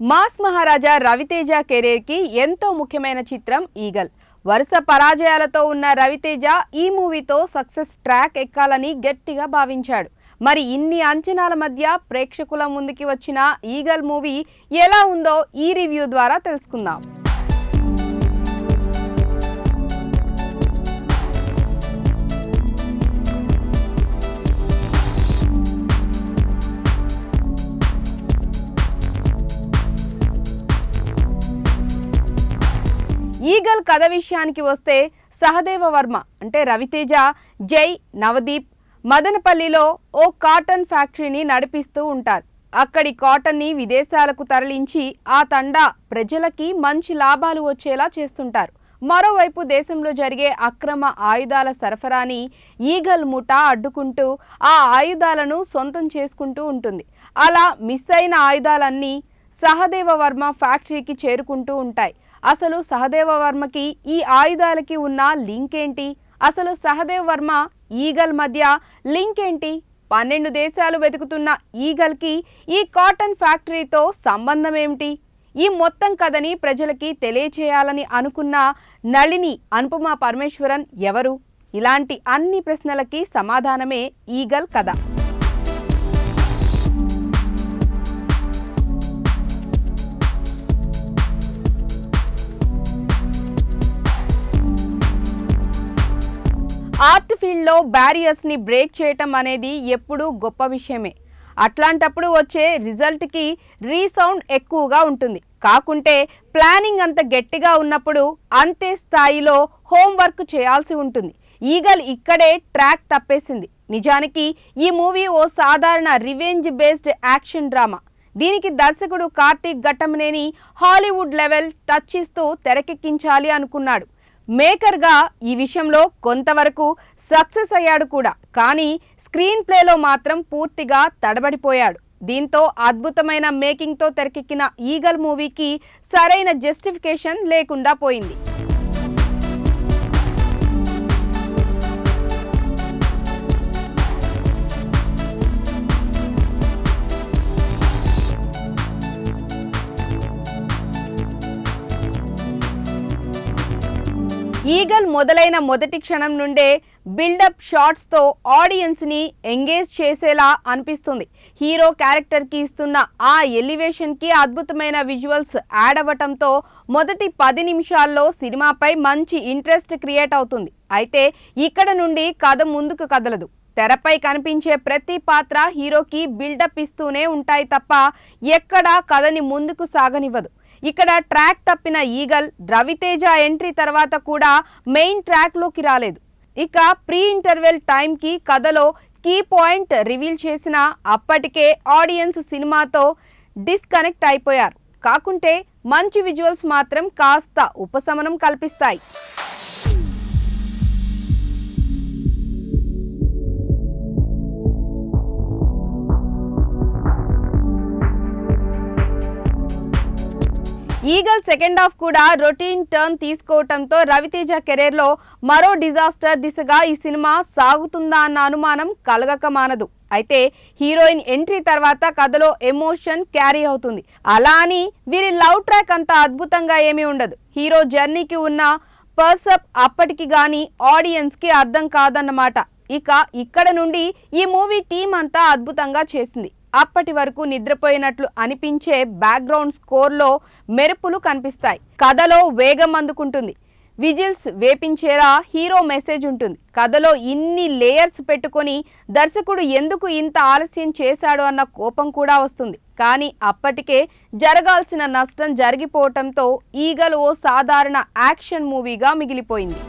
Mass మహారాజా రవితేజ కెరీర్కి ఎంతో ముఖ్యమైన చిత్రం ఈగల్. వరుస పరాజయాలతో ఉన్న రవితేజ ఈ మూవీతో సక్సెస్ ట్రాక్ ఎక్కాలని గట్టిగా భావించాడు. మరి ఇన్ని అంచనాల మధ్య ప్రేక్షకుల ముందుకి వచ్చిన ఈగల్ మూవీ ఎలా ఉందో ఈ రివ్యూ ద్వారా తెలుసుకుందాం. లీగల్ కథ విషయానికి వస్తే సహదేవ వర్మ అంటే రవితేజ జై నవదీప్ మదనపల్లిలో ఓ కాటన్ ఫ్యాక్టరీని నడిపిస్తూ ఉంటారు. అక్కడి కాటన్ని విదేశాలకు తరలించి ఆ తండా ప్రజలకి మంచి లాభాలు వచ్చేలా చేస్తుంటారు. మరోవైపు దేశంలో జరిగే అక్రమ ఆయుధాల సరఫరాని ఈగల్ ముఠా అడ్డుకుంటూ ఆ ఆయుధాలను సొంతం చేసుకుంటూ ఉంటుంది. అలా మిస్ అయిన ఆయుధాలన్నీ సహదేవ వర్మ ఫ్యాక్టరీకి చేరుకుంటూ ఉంటాయి. అసలు సహదేవ వర్మకి ఈ ఆయుధాలకి ఉన్న లింక్ ఏంటి? అసలు సహదేవ్ వర్మ ఈగల్ మధ్య లింక్ ఏంటి? పన్నెండు దేశాలు వెతుకుతున్న ఈగల్కి ఈ కాటన్ ఫ్యాక్టరీతో సంబంధం ఏమిటి? ఈ మొత్తం కథని ప్రజలకి తెలియచేయాలని అనుకున్న నళిని అనుపమ పరమేశ్వరన్ ఎవరు? ఇలాంటి అన్ని ప్రశ్నలకి సమాధానమే ఈగల్ కథ. ఫీల్డ్లో బ్యారియర్స్ని బ్రేక్ చేయటం అనేది ఎప్పుడూ గొప్ప విషయమే. అట్లాంటప్పుడు వచ్చే రిజల్ట్కి రీసౌండ్ ఎక్కువగా ఉంటుంది. కాకుంటే ప్లానింగ్ అంత గట్టిగా ఉన్నప్పుడు అంతే స్థాయిలో హోంవర్క్ చేయాల్సి ఉంటుంది. ఈగల్ ఇక్కడే ట్రాక్ తప్పేసింది. నిజానికి ఈ మూవీ ఓ సాధారణ రివెంజ్ బేస్డ్ యాక్షన్ డ్రామా దీనికి దర్శకుడు Karthik Ghattamaneni Hollywood level touch ఇస్తూ తెరకెక్కించాలి అనుకున్నాడు. మేకర్గా ఈ విషయంలో కొంతవరకు సక్సెస్ అయ్యాడు కూడా. కానీ స్క్రీన్ ప్లేలో మాత్రం పూర్తిగా తడబడిపోయాడు. దీంతో అద్భుతమైన మేకింగ్తో తెరకెక్కిన ఈగల్ మూవీకి సరైన జస్టిఫికేషన్ లేకుండా పోయింది. ఈగల్ మొదలైన మొదటి క్షణం నుండే బిల్డప్ షాట్స్తో ఆడియన్స్ని ఎంగేజ్ చేసేలా అనిపిస్తుంది. హీరో క్యారెక్టర్కి ఇస్తున్న ఆ ఎలివేషన్కి అద్భుతమైన విజువల్స్ యాడ్ అవ్వటంతో మొదటి పది నిమిషాల్లో సినిమాపై మంచి ఇంట్రెస్ట్ క్రియేట్ అవుతుంది. అయితే ఇక్కడ నుండి కథ ముందుకు కదలదు. తెరపై కనిపించే ప్రతి పాత్ర హీరోకి బిల్డప్ ఇస్తూనే ఉంటాయి తప్ప ఎక్కడా కథని ముందుకు సాగనివ్వదు. ఇక్కడ ట్రాక్ తప్పిన ఈగల్ రవితేజ ఎంట్రీ తర్వాత కూడా మెయిన్ ట్రాక్లోకి రాలేదు. ఇక ప్రీ ఇంటర్వెల్ టైంకి కథలో కీ పాయింట్ రివీల్ చేసిన అప్పటికే ఆడియన్స్ సినిమాతో డిస్కనెక్ట్ అయిపోయారు. కాకుంటే మంచి విజువల్స్ మాత్రం కాస్త ఉపశమనం కల్పిస్తాయి. ఈగల్ సెకండ్ హాఫ్ కూడా రొటీన్ టర్న్ తీసుకోవటంతో రవితేజ కెరీర్లో మరో డిజాస్టర్ దిశగా ఈ సినిమా సాగుతుందా అన్న అనుమానం కలగక మానదు. అయితే హీరోయిన్ ఎంట్రీ తర్వాత కథలో ఎమోషన్ క్యారీ అవుతుంది. అలా అని వీరి లవ్ ట్రాక్ అంత అద్భుతంగా ఏమీ ఉండదు. హీరో జర్నీకి ఉన్న పర్సప్ అప్పటికి గాని ఆడియన్స్కి అర్థం కాదన్నమాట. ఇక ఇక్కడ నుండి ఈ మూవీ టీం అంతా అద్భుతంగా చేసింది. అప్పటి వరకు నిద్రపోయినట్లు అనిపించే బ్యాక్గ్రౌండ్ స్కోర్లో మెరుపులు కనిపిస్తాయి. కథలో వేగం అందుకుంటుంది. విజిల్స్ వేపించేలా హీరో మెసేజ్ ఉంటుంది. కథలో ఇన్ని లేయర్స్ పెట్టుకొని దర్శకుడు ఎందుకు ఇంత ఆలస్యం చేశాడు అన్న కోపం కూడా వస్తుంది. కానీ అప్పటికే జరగాల్సిన నష్టం జరిగిపోవటంతో ఈగల్ ఓ సాధారణ యాక్షన్ మూవీగా మిగిలిపోయింది.